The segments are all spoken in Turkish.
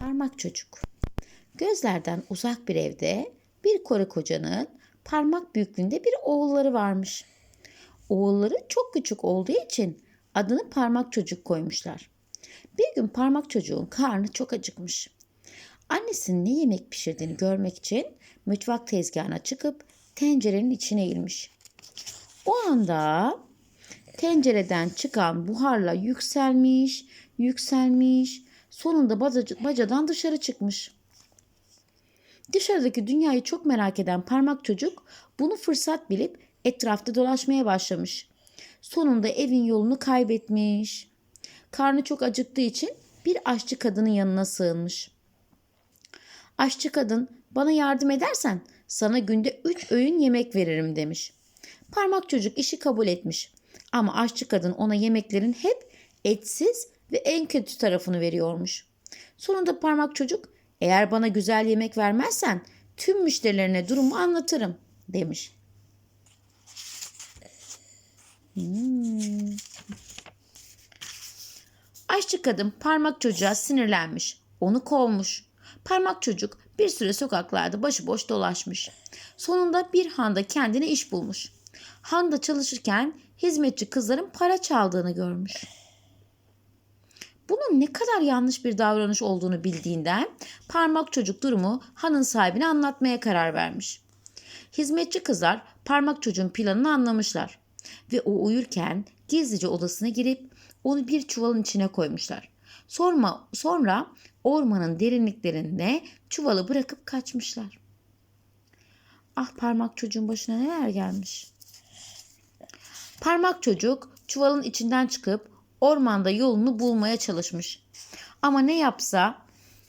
Parmak çocuk. Gözlerden uzak bir evde bir karı kocanın parmak büyüklüğünde bir oğulları varmış. Oğulları çok küçük olduğu için adını parmak çocuk koymuşlar. Bir gün parmak çocuğun karnı çok acıkmış. Annesinin ne yemek pişirdiğini görmek için mutfak tezgahına çıkıp tencerenin içine girmiş. O anda tencereden çıkan buharla yükselmiş, yükselmiş, sonunda baca- bacadan dışarı çıkmış. Dışarıdaki dünyayı çok merak eden parmak çocuk bunu fırsat bilip etrafta dolaşmaya başlamış. Sonunda evin yolunu kaybetmiş. Karnı çok acıktığı için bir aşçı kadının yanına sığınmış. Aşçı kadın bana yardım edersen sana günde üç öğün yemek veririm demiş. Parmak çocuk işi kabul etmiş. Ama aşçı kadın ona yemeklerin hep etsiz ve en kötü tarafını veriyormuş. Sonunda parmak çocuk eğer bana güzel yemek vermezsen tüm müşterilerine durumu anlatırım demiş. Hmm. Aşçı kadın parmak çocuğa sinirlenmiş. Onu kovmuş. Parmak çocuk bir süre sokaklarda başıboş dolaşmış. Sonunda bir handa kendine iş bulmuş. Handa çalışırken hizmetçi kızların para çaldığını görmüş. Bunun ne kadar yanlış bir davranış olduğunu bildiğinden parmak çocuk durumu hanın sahibine anlatmaya karar vermiş. Hizmetçi kızlar parmak çocuğun planını anlamışlar ve o uyurken gizlice odasına girip onu bir çuvalın içine koymuşlar. Sonra, sonra ormanın derinliklerinde çuvalı bırakıp kaçmışlar. Ah parmak çocuğun başına neler gelmiş. Parmak çocuk çuvalın içinden çıkıp ormanda yolunu bulmaya çalışmış. Ama ne yapsa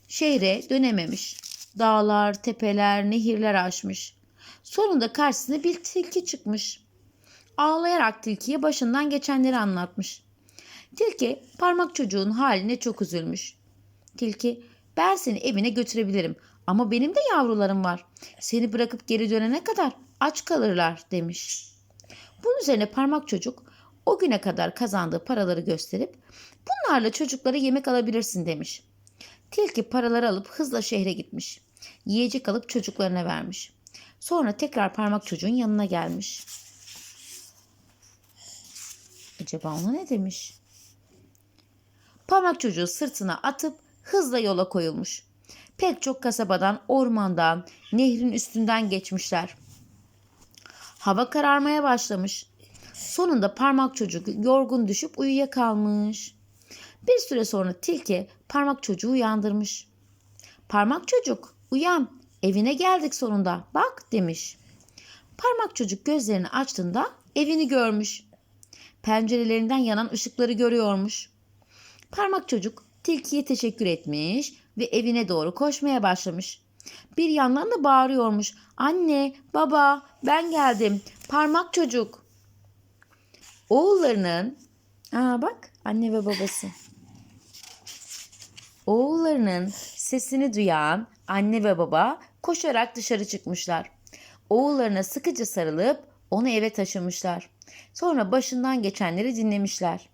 şehre dönememiş. Dağlar, tepeler, nehirler aşmış. Sonunda karşısına bir tilki çıkmış. Ağlayarak tilkiye başından geçenleri anlatmış. Tilki parmak çocuğun haline çok üzülmüş. Tilki ben seni evine götürebilirim ama benim de yavrularım var. Seni bırakıp geri dönene kadar aç kalırlar demiş. Bunun üzerine parmak çocuk o güne kadar kazandığı paraları gösterip bunlarla çocuklara yemek alabilirsin demiş. Tilki paraları alıp hızla şehre gitmiş. Yiyecek alıp çocuklarına vermiş. Sonra tekrar parmak çocuğun yanına gelmiş. Acaba ona ne demiş? Parmak çocuğu sırtına atıp hızla yola koyulmuş. Pek çok kasabadan, ormandan, nehrin üstünden geçmişler. Hava kararmaya başlamış. Sonunda parmak çocuk yorgun düşüp uyuyakalmış. Bir süre sonra tilki parmak çocuğu uyandırmış. Parmak çocuk uyan evine geldik sonunda bak demiş. Parmak çocuk gözlerini açtığında evini görmüş. Pencerelerinden yanan ışıkları görüyormuş. Parmak çocuk tilkiye teşekkür etmiş ve evine doğru koşmaya başlamış. Bir yandan da bağırıyormuş. Anne, baba, ben geldim. Parmak çocuk. Oğullarının, aa bak anne ve babası. Oğullarının sesini duyan anne ve baba koşarak dışarı çıkmışlar. Oğullarına sıkıca sarılıp onu eve taşımışlar. Sonra başından geçenleri dinlemişler.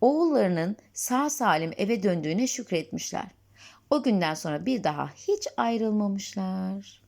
Oğullarının sağ salim eve döndüğüne şükretmişler. O günden sonra bir daha hiç ayrılmamışlar.